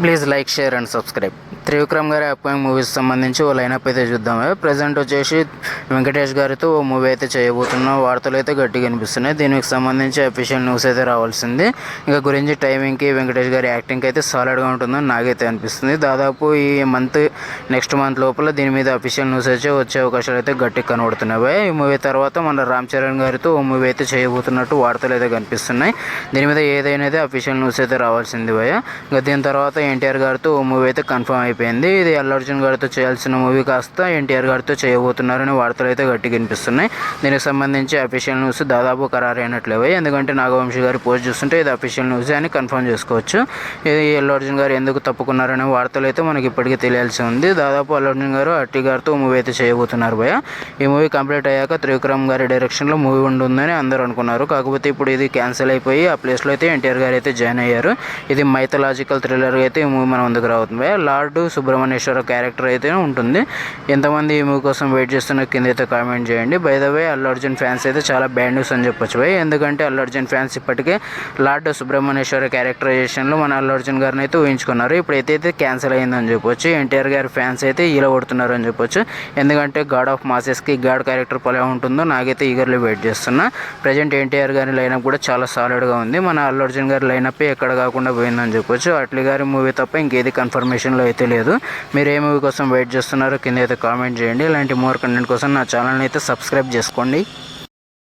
Please like share and subscribe Trivikram గారి upcoming movies సంబంధించి ఓ lineup అయితే చూద్దాం. ప్రజెంట్ వచ్చేసి వెంకటేష్ గారితో ఓ మూవీ అయితే చేయబోతున్న. వార్తలు అయితే గట్టిగా కనిపిస్తున్నాయి దీనికి సంబంధించి అఫీషియల్ న్యూస్ అయితే రావాల్సింది. ఇంకా గురించి టైమింగ్కి వెంకటేష్ గారి యాక్టింగ్కి అయితే సాలిడ్గా ఉంటుందని నాకైతే అనిపిస్తుంది. దాదాపు ఈ మంత్ నెక్స్ట్ మంత్ లోపల దీని మీద అఫీషియల్ న్యూస్ అయితే వచ్చే అవకాశాలు అయితే గట్టిగా కనబడుతున్నాయి ఈ మూవీ తర్వాత మన రామ్ చరణ్ గారితో ఓ మూవీ అయితే చేయబోతున్నట్టు వార్తలు అయితే కనిపిస్తున్నాయి. దీని మీద ఏదైనా అయితే అఫీషియల్ న్యూస్ అయితే రావాల్సింది భయ ఇంకా దీని తర్వాత ఎన్టీఆర్ గారితో ఓ మూవీ అయితే కన్ఫర్మ్ అయిపోయింది. ఇది అల్లు అర్జున్ గారితో చేయాల్సిన మూవీ కాస్త ఎన్టీఆర్ గారితో చేయబోతున్నారని వార్తలు అయితే గట్టిగా వినిపిస్తున్నాయి. దీనికి సంబంధించి అఫీషియల్ న్యూస్ దాదాపు ఖరారైనట్లేవే ఎందుకంటే నాగవంశీ గారి పోస్ట్ చూస్తుంటే ఇది అఫీషియల్ న్యూస్ అని కన్ఫర్మ్ చేసుకోవచ్చు. ఇది అల్లు అర్జున్ గారు ఎందుకు తప్పుకున్నారనే వార్తలు అయితే మనకి ఇప్పటికీ తెలియాల్సి ఉంది. దాదాపు అల్లు అర్జున్ గారు అట్టి గారితో మూవీ అయితే చేయబోతున్నారు భయ ఈ మూవీ కంప్లీట్ అయ్యాక త్రివిక్రమ్ గారి డైరెక్షన్లో మూవీ ఉంటుందని అందరూ అనుకున్నారు. కాకపోతే ఇప్పుడు ఇది క్యాన్సిల్ అయిపోయి ఆ ప్లేస్లో అయితే ఎన్టీఆర్ గారు అయితే జాయిన్ అయ్యారు. ఇది మైథలాజికల్ థ్రిల్లర్ అయితే ఈ మూవీ మన ముందుకు రావుతుంది భయ లార్డ్ సుబ్రహ్మణ్యేశ్వర క్యారెక్టర్ అయితే ఉంటుంది. ఎంతమంది ఈ మూవీ కోసం వెయిట్ చేస్తున్న కింద అయితే కామెంట్ చేయండి. By the way Allu Arjun fans అయితే చాలా బ్యాడ్ న్యూస్ అని చెప్పొచ్చు భయ్. ఎందుకంటే అల్లు అర్జున్ ఫ్యాన్స్ ఇప్పటికే లార్డ్ సుబ్రహ్మణ్యేశ్వర క్యారెక్టరైజేషన్లో మన అల్లు అర్జున్ గారిని అయితే ఊహించుకున్నారు. ఇప్పుడైతే అయితే క్యాన్సిల్ అయిందని చెప్పొచ్చు. ఎన్టీఆర్ గారి ఫ్యాన్స్ అయితే ఈల కొడుతున్నారు అని చెప్పొచ్చు. ఎందుకంటే గాడ్ ఆఫ్ మాసెస్కి గాడ్ క్యారెక్టర్ పలే ఉంటుందో నాకైతే ఈగర్లీ వెయిట్ చేస్తున్నా. ప్రజెంట్ ఎన్టీఆర్ గారి లైనప్ కూడా చాలా సాలిడ్గా ఉంది. మన అల్లు అర్జున్ గారి లైనప్ ఎక్కడ కాకుండా పోయిందని చెప్పొచ్చు. అట్లీ గారి మూవీ తప్ప ఇంకేది కన్ఫర్మేషన్లో అయితే లేదు. మీరు ఏ మూవీ కోసం వెయిట్ చేస్తున్నారో కింద అయితే కామెంట్ చేయండి. ఇలాంటి మోర్ కంటెంట్ కోసం నా ఛానల్ని అయితే సబ్స్క్రైబ్ చేసుకోండి.